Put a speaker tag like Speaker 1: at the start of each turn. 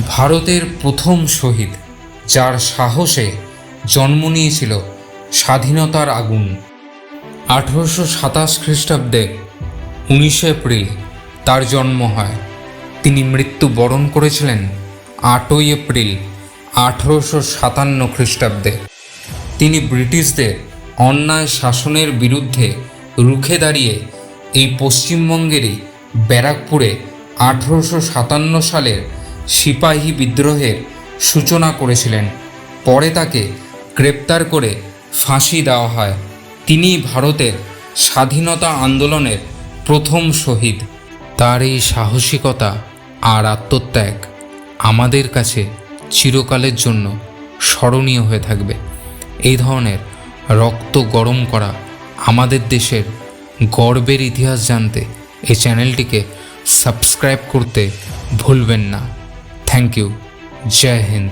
Speaker 1: ভারতের প্রথম শহীদ, যার সাহসে জন্ম নিয়েছিল স্বাধীনতার আগুন। আঠেরোশো সাতাশ খ্রিস্টাব্দে উনিশে এপ্রিল তার জন্ম হয়। তিনি মৃত্যুবরণ করেছিলেন আটই এপ্রিল আঠেরোশো সাতান্ন খ্রিস্টাব্দে। তিনি ব্রিটিশদের অন্যায় শাসনের বিরুদ্ধে রুখে দাঁড়িয়ে এই পশ্চিমবঙ্গেরই ব্যারাকপুরে আঠেরোশো সাতান্ন সালের সিপাহী বিদ্রোহের সূচনা করেছিলেন। পরে তাকে গ্রেপ্তার করে ফাঁসি দেওয়া হয়। তিনি ভারতের স্বাধীনতা আন্দোলনের প্রথম শহীদ। তার এই সাহসিকতা আর আত্মত্যাগ আমাদের কাছে চিরকালের জন্য স্মরণীয় হয়ে থাকবে। এই ধরনের রক্ত গরম করা আমাদের দেশের গর্বের ইতিহাস জানতে এই চ্যানেলটিকে সাবস্ক্রাইব করতে ভুলবেন না। Thank you Joy Hind